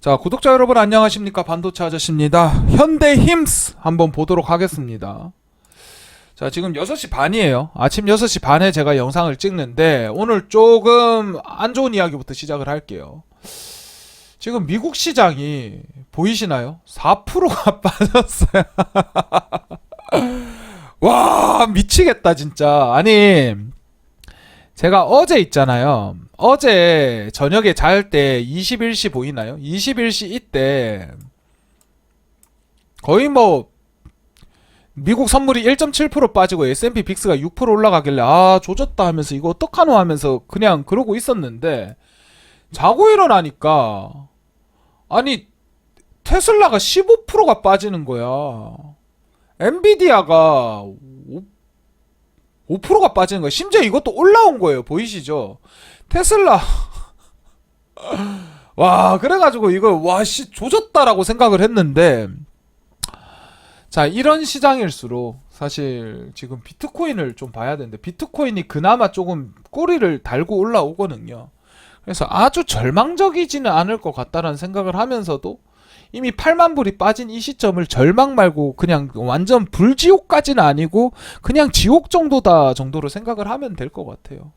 자, 구독자 여러분 안녕하십니까? 반도체 아저씨입니다. 현대 힘스 한번 보도록 하겠습니다. 자, 지금 6시 반이에요. 아침 6시 반에 제가 영상을 찍는데 오늘 조금 안 좋은 이야기부터 시작을 할게요. 지금 미국 시장이 보이시나요? 4%가 빠졌어요. 와, 미치겠다, 진짜. 아니, 제가 어제 있잖아요. 어제 저녁에 잘 때 21시 보이나요? 21시 이때 거의 뭐 미국 선물이 1.7% 빠지고 S&P 빅스가 6% 올라가길래 아 조졌다 하면서 이거 어떡하노 하면서 그냥 그러고 있었는데 자고 일어나니까 아니 테슬라가 15%가 빠지는 거야. 엔비디아가 5%가 빠지는 거예요. 심지어 이것도 올라온 거예요. 보이시죠? 테슬라. 와, 그래가지고 이거, 와, 씨, 조졌다라고 생각을 했는데, 자, 이런 시장일수록 사실 지금 비트코인을 좀 봐야 되는데, 비트코인이 그나마 조금 꼬리를 달고 올라오거든요. 그래서 아주 절망적이지는 않을 것 같다라는 생각을 하면서도, 이미 8만 불이 빠진 이 시점을 절망 말고 그냥 완전 불지옥까지는 아니고 그냥 지옥 정도다 정도로 생각을 하면 될 것 같아요.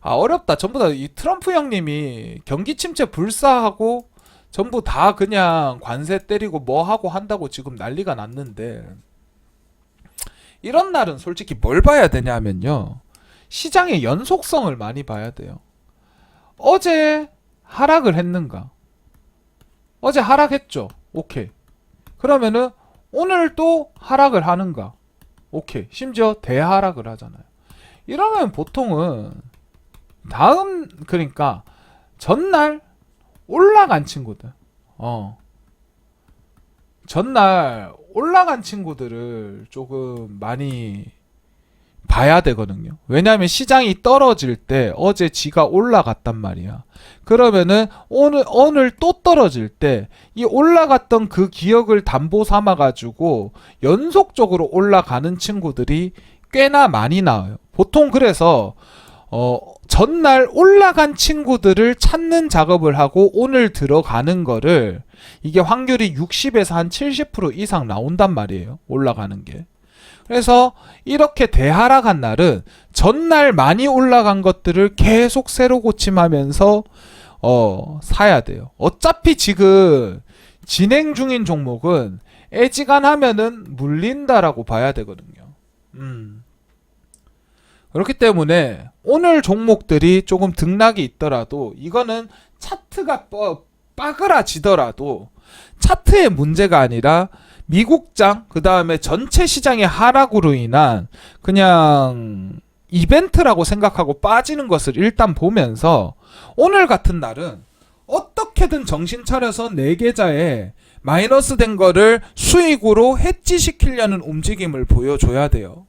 아 어렵다. 전부 다 이 트럼프 형님이 경기 침체 불사하고 전부 다 그냥 관세 때리고 뭐 하고 한다고 지금 난리가 났는데 이런 날은 솔직히 뭘 봐야 되냐면요. 시장의 연속성을 많이 봐야 돼요. 어제 하락을 했는가? 어제 하락했죠. 오케이. 그러면은 오늘 또 하락을 하는가? 오케이. 심지어 대하락을 하잖아요. 이러면 보통은 다음 그러니까 전날 올라간 친구들. 어. 전날 올라간 친구들을 조금 많이 봐야 되거든요. 왜냐하면 시장이 떨어질 때 어제 지가 올라갔단 말이야. 그러면은 오늘 오늘 또 떨어질 때 이 올라갔던 그 기억을 담보 삼아 가지고 연속적으로 올라가는 친구들이 꽤나 많이 나와요. 보통 그래서 어 전날 올라간 친구들을 찾는 작업을 하고 오늘 들어가는 거를 이게 확률이 60에서 한 70% 이상 나온단 말이에요. 올라가는 게. 그래서 이렇게 대하락한 날은 전날 많이 올라간 것들을 계속 새로 고침하면서 어 사야 돼요. 어차피 지금 진행 중인 종목은 애지간하면은 물린다라고 봐야 되거든요. 음. 그렇기 때문에 오늘 종목들이 조금 등락이 있더라도 이거는 차트가 뻐, 빠그라지더라도 차트의 문제가 아니라 미국장 그 다음에 전체 시장의 하락으로 인한 그냥 이벤트라고 생각하고 빠지는 것을 일단 보면서 오늘 같은 날은 어떻게든 정신 차려서 내 계좌에 마이너스 된 거를 수익으로 해지시키려는 움직임을 보여줘야 돼요.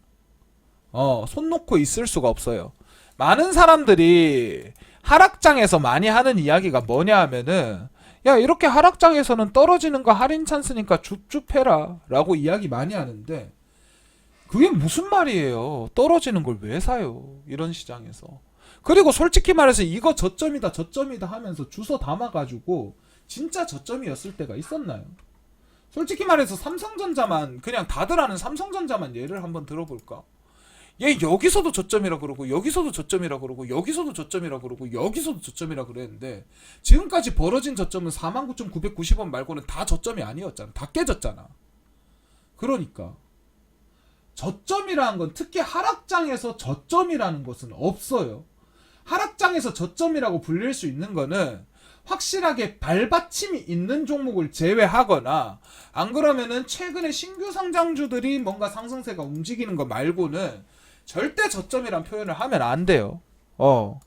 어, 손 놓고 있을 수가 없어요. 많은 사람들이 하락장에서 많이 하는 이야기가 뭐냐 하면은 야 이렇게 하락장에서는 떨어지는 거 할인 찬스니까 줍줍해라 라고 이야기 많이 하는데 그게 무슨 말이에요? 떨어지는 걸 왜 사요? 이런 시장에서. 그리고 솔직히 말해서 이거 저점이다 저점이다 하면서 주워 담아가지고 진짜 저점이었을 때가 있었나요? 솔직히 말해서 삼성전자만 그냥 다들 아는 삼성전자만 예를 한번 들어볼까 얘 여기서도 저점이라 그러고 여기서도 저점이라 그러고 여기서도 저점이라 그러고 여기서도 저점이라 그랬는데 지금까지 벌어진 저점은 49,990원 말고는 다 저점이 아니었잖아. 다 깨졌잖아. 그러니까 저점이라는 건 특히 하락장에서 저점이라는 것은 없어요. 하락장에서 저점이라고 불릴 수 있는 거는 확실하게 발받침이 있는 종목을 제외하거나 안 그러면은 최근에 신규 상장주들이 뭔가 상승세가 움직이는 거 말고는 절대 저점이란 표현을 하면 안 돼요. 어.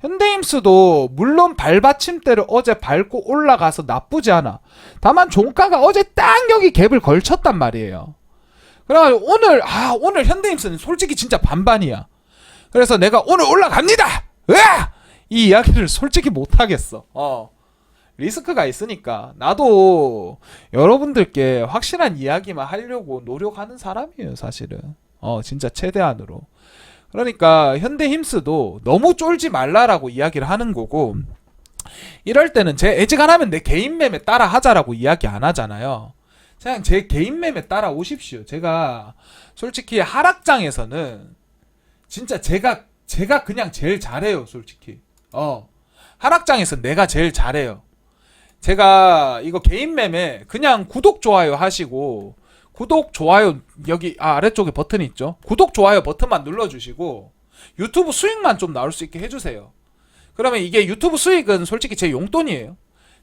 현대임스도 물론 발받침대를 어제 밟고 올라가서 나쁘지 않아. 다만 종가가 어제 딱 여기 갭을 걸쳤단 말이에요. 그래가지고 오늘 아 오늘 현대임스는 솔직히 진짜 반반이야. 그래서 내가 오늘 올라갑니다. 으아! 이 이야기를 솔직히 못 하겠어. 어. 리스크가 있으니까 나도 여러분들께 확실한 이야기만 하려고 노력하는 사람이에요, 사실은. 어, 진짜 최대한으로. 그러니까 현대 힘스도 너무 쫄지 말라라고 이야기를 하는 거고 이럴 때는 제 애지간하면 내 개인 매매 따라 하자라고 이야기 안 하잖아요. 그냥 제 개인 매매 따라 오십시오. 제가 솔직히 하락장에서는 진짜 제가 제가 그냥 제일 잘해요, 솔직히. 어. 하락장에서 내가 제일 잘해요. 제가 이거 개인 매매 그냥 구독 좋아요 하시고 구독 좋아요 여기 아, 아래쪽에 버튼이 있죠. 구독 좋아요 버튼만 눌러 주시고 유튜브 수익만 좀 나올 수 있게 해 주세요. 그러면 이게 유튜브 수익은 솔직히 제 용돈이에요.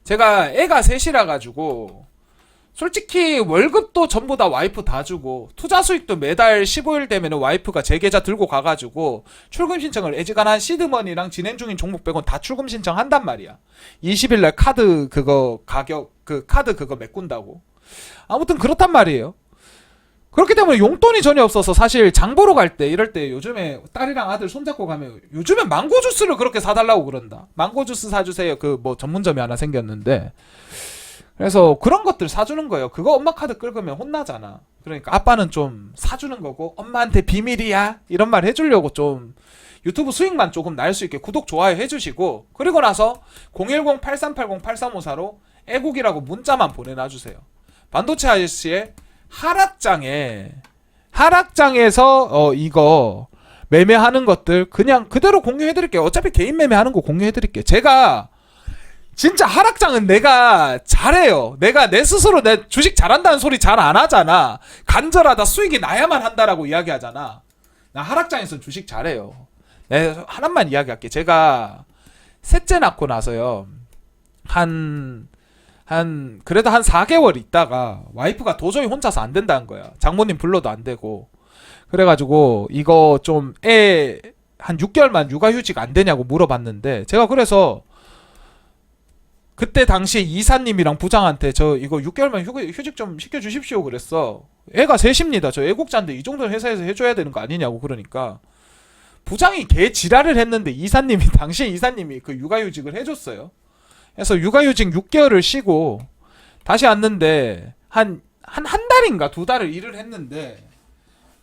제가 애가 셋이라 가지고 솔직히 월급도 전부 다 와이프 다 주고 투자 수익도 매달 15일 되면 와이프가 제 계좌 들고 가가지고 출금 신청을 애지간한 시드머니랑 진행 중인 종목 빼곤 다 출금 신청 한단 말이야. 20일 날 카드 그거 가격 그 카드 그거 메꾼다고. 아무튼 그렇단 말이에요. 그렇기 때문에 용돈이 전혀 없어서 사실 장 보러 갈 때 이럴 때 요즘에 딸이랑 아들 손잡고 가면 요즘에 망고 주스를 그렇게 사달라고 그런다. 망고 주스 사주세요. 그 뭐 전문점이 하나 생겼는데 그래서 그런 것들 사주는 거예요. 그거 엄마 카드 긁으면 혼나잖아. 그러니까 아빠는 좀 사주는 거고 엄마한테 비밀이야 이런 말 해주려고 좀 유튜브 수익만 조금 날 수 있게 구독 좋아요 해주시고 그리고 나서 010-8380-8354로 애국이라고 문자만 보내놔주세요. 반도체 아저씨의 하락장에 하락장에서 어 이거 매매하는 것들 그냥 그대로 공유해 드릴게요. 어차피 개인 매매하는 거 공유해 드릴게요. 제가 진짜 하락장은 내가 잘해요. 내가 내 스스로 내 주식 잘한다는 소리 잘 안 하잖아. 간절하다 수익이 나야만 한다라고 이야기하잖아. 나 하락장에서 주식 잘해요. 내가 하나만 이야기할게. 제가 셋째 낳고 나서요. 한, 한, 그래도 한 4개월 있다가 와이프가 도저히 혼자서 안 된다는 거야. 장모님 불러도 안 되고. 그래가지고 이거 좀 애 한 6개월만 육아휴직 안 되냐고 물어봤는데 제가 그래서 그때 당시에 이사님이랑 부장한테 저 이거 6개월만 휴, 휴직 좀 시켜주십시오 그랬어. 애가 셋입니다. 저 애국자인데 이 정도는 회사에서 해줘야 되는 거 아니냐고 그러니까 부장이 개 지랄을 했는데 이사님이 당시에 이사님이 그 육아휴직을 해줬어요. 그래서 육아휴직 6개월을 쉬고 다시 왔는데 한 한 한 달인가 두 달을 일을 했는데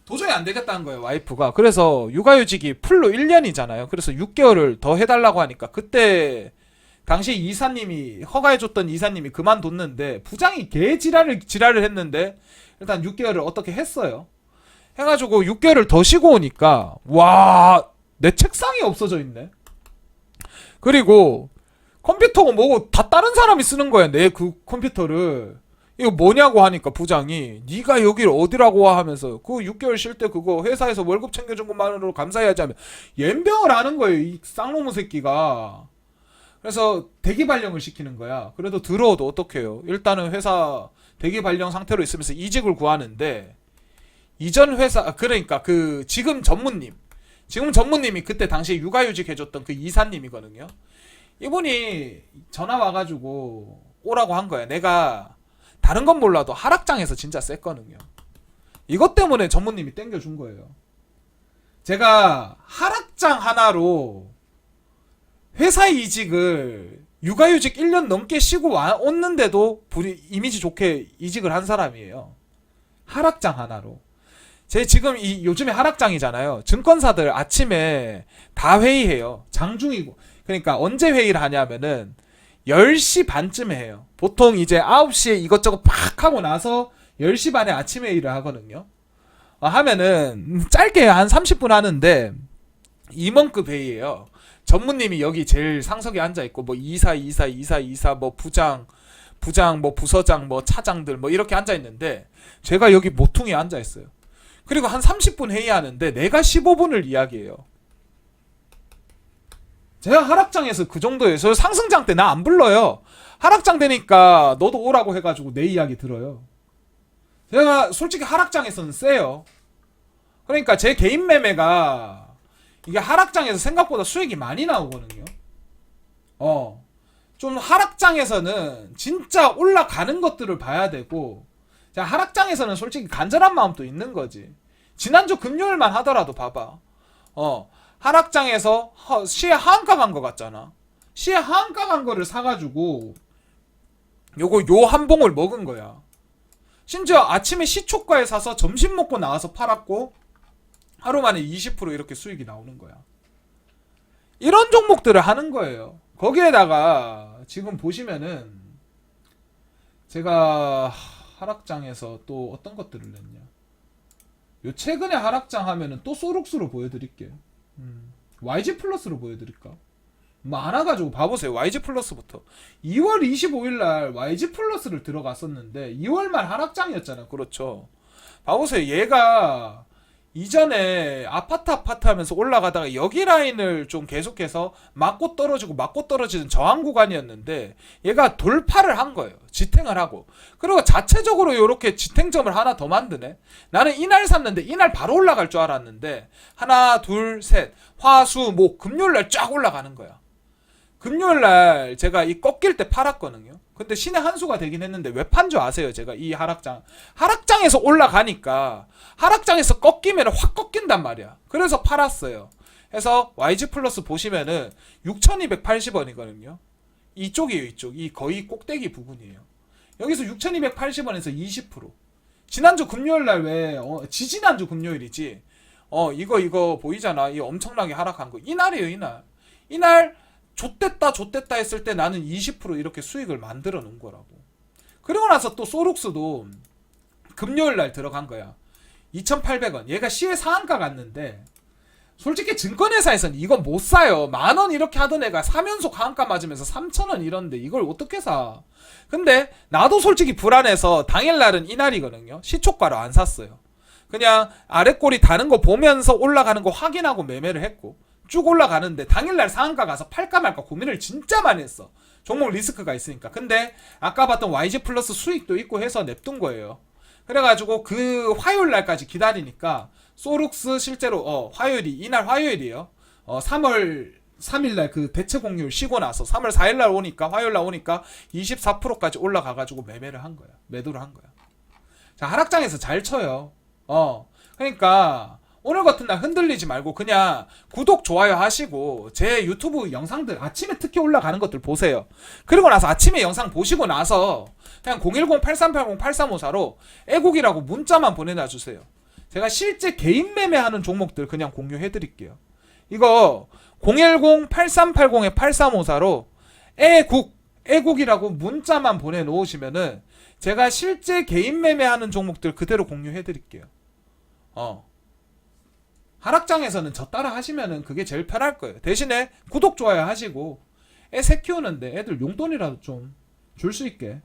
도저히 안 되겠다는 거예요 와이프가 그래서 육아휴직이 풀로 1년이잖아요 그래서 6개월을 더 해달라고 하니까 그때 당시 이사님이 허가해줬던 이사님이 그만뒀는데 부장이 개 지랄을 지랄을 했는데 일단 6개월을 어떻게 했어요. 해가지고 6개월을 더 쉬고 오니까 와 내 책상이 없어져 있네. 그리고 컴퓨터가 뭐고 다 다른 사람이 쓰는 거야 내 그 컴퓨터를 이거 뭐냐고 하니까 부장이 네가 여기를 어디라고 와 하면서 그 6개월 쉴 때 그거 회사에서 월급 챙겨준 것만으로 감사해야지 하면 연병을 하는 거예요 이 쌍놈의 새끼가 그래서 대기 발령을 시키는 거야. 그래도 들어도 어떡해요. 일단은 회사 대기 발령 상태로 있으면서 이직을 구하는데 이전 회사 아, 그러니까 그 지금 전무님 지금 전무님이 그때 당시에 육아휴직 해줬던 그 이사님이거든요. 이분이 전화 와가지고 오라고 한 거야. 내가 다른 건 몰라도 하락장에서 진짜 셌거든요. 이것 때문에 전무님이 땡겨준 거예요. 제가 하락장 하나로 회사 이직을 육아휴직 1년 넘게 쉬고 와, 왔는데도 이미지 좋게 이직을 한 사람이에요. 하락장 하나로. 제 지금 이 요즘에 하락장이잖아요. 증권사들 아침에 다 회의해요. 장중이고. 그러니까 언제 회의를 하냐면은 10시 반쯤에 해요. 보통 이제 9시에 이것저것 팍 하고 나서 10시 반에 아침 회의를 하거든요. 어, 하면은 짧게 한 30분 하는데 임원급 회의예요. 전무님이 여기 제일 상석에 앉아 있고 뭐 이사 이사 이사 이사 뭐 부장 부장 뭐 부서장 뭐 차장들 뭐 이렇게 앉아 있는데 제가 여기 모퉁이에 앉아 있어요. 그리고 한 30분 회의하는데 내가 15분을 이야기해요. 제가 하락장에서 그. 저 상승장 때 나 안 불러요. 하락장 되니까 너도 오라고 해가지고 내 이야기 들어요. 제가 솔직히 하락장에서는 세요. 그러니까 제 개인 매매가 이게 하락장에서 생각보다 수익이 많이 나오거든요. 어. 좀 하락장에서는 진짜 올라가는 것들을 봐야 되고, 자, 하락장에서는 솔직히 간절한 마음도 있는 거지. 지난주 금요일만 하더라도 봐봐. 어. 하락장에서 허- 시에 하한가 간거 같잖아. 시에 하한가 간 거를 사가지고, 요거 요 한 봉을 먹은 거야. 심지어 아침에 시초가에 사서 점심 먹고 나와서 팔았고, 하루 만에 20% 이렇게 수익이 나오는 거야. 이런 종목들을 하는 거예요. 거기에다가 지금 보시면은 제가 하락장에서 또 어떤 것들을 냈냐. 요 최근에 하락장 하면은 또 소록스로 보여드릴게요. 음, YG 플러스로 보여드릴까? 많아가지고 봐보세요. YG 플러스부터 2월 25일 날 YG 플러스를 들어갔었는데 2월 말 하락장이었잖아요. 그렇죠. 봐보세요. 얘가 이전에 아파트 아파트 하면서 올라가다가 여기 라인을 좀 계속해서 맞고 떨어지고 맞고 떨어지는 저항 구간이었는데 얘가 돌파를 한 거예요. 지탱을 하고. 그리고 자체적으로 이렇게 지탱점을 하나 더 만드네. 나는 이날 샀는데 이날 바로 올라갈 줄 알았는데 하나, 둘, 셋. 화, 수, 목, 금요일 날 쫙 올라가는 거야. 금요일 날 제가 이 꺾일 때 팔았거든요. 근데 신의 한 수가 되긴 했는데 왜 판 줄 아세요? 제가 이 하락장. 하락장에서 올라가니까 하락장에서 꺾이면 확 꺾인단 말이야. 그래서 팔았어요. 해서 YG 플러스 보시면은 6,280원이거든요. 이쪽이에요, 이쪽. 이 거의 꼭대기 부분이에요. 여기서 6,280원에서 20%. 지난주 금요일 날 왜, 어, 지지난주 금요일이지. 어, 이거, 이거 보이잖아. 이 엄청나게 하락한 거. 이날이에요, 이날. 이날, 좆됐다, 좆됐다 했을 때 나는 20% 이렇게 수익을 만들어 놓은 거라고. 그리고 나서 또 소록스도 금요일 날 들어간 거야. 2,800원. 얘가 시외 상한가 갔는데, 솔직히 증권회사에서는 이건 못 사요. 만 원 이렇게 하던 애가 3연속 하한가 맞으면서 3,000원 이런데 이걸 어떻게 사? 근데 나도 솔직히 불안해서 당일날은 이날이거든요. 시초가로 안 샀어요. 그냥 꼬리 다는 거 보면서 올라가는 거 확인하고 매매를 했고 쭉 올라가는데 당일날 상한가 가서 팔까 말까 고민을 진짜 많이 했어. 종목 리스크가 있으니까. 근데 아까 봤던 YG 플러스 수익도 있고 해서 냅둔 거예요. 그래가지고 그 화요일 날까지 기다리니까 소룩스 실제로 어 화요일이 이날 화요일이에요. 어 3월 3일 날 그 대체 공휴일 쉬고 나서 3월 4일 날 오니까 화요일 날 오니까 24%까지 올라가 가지고 매매를 한 거야. 매도를 한 거야. 자, 하락장에서 잘 쳐요. 어. 그러니까 오늘 같은 날 흔들리지 말고 그냥 구독 좋아요 하시고 제 유튜브 영상들 아침에 특히 올라가는 것들 보세요. 그리고 나서 아침에 영상 보시고 나서 그냥 010-8380-8354로 애국이라고 문자만 보내놔 주세요. 제가 실제 개인 매매하는 종목들 그냥 공유해 드릴게요. 이거 010-8380에 8354로 애국 애국이라고 문자만 보내 놓으시면은 제가 실제 개인 매매하는 종목들 그대로 공유해 드릴게요. 어. 하락장에서는 저 따라 하시면은 그게 제일 편할 거예요. 대신에 구독 좋아요 하시고 애 새 키우는데 애들 용돈이라도 좀 줄 수 있게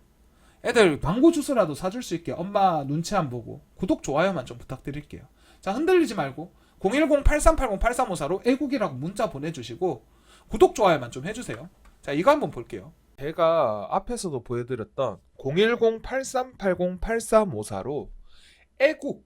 애들 광고 주스라도 사줄 수 있게 엄마 눈치 안 보고 구독 좋아요만 좀 부탁드릴게요. 자 흔들리지 말고 010-8380-8354로 애국이라고 문자 보내주시고 구독 좋아요만 좀 해주세요. 자 이거 한번 볼게요. 제가 앞에서도 보여드렸던 010-8380-8354로 애국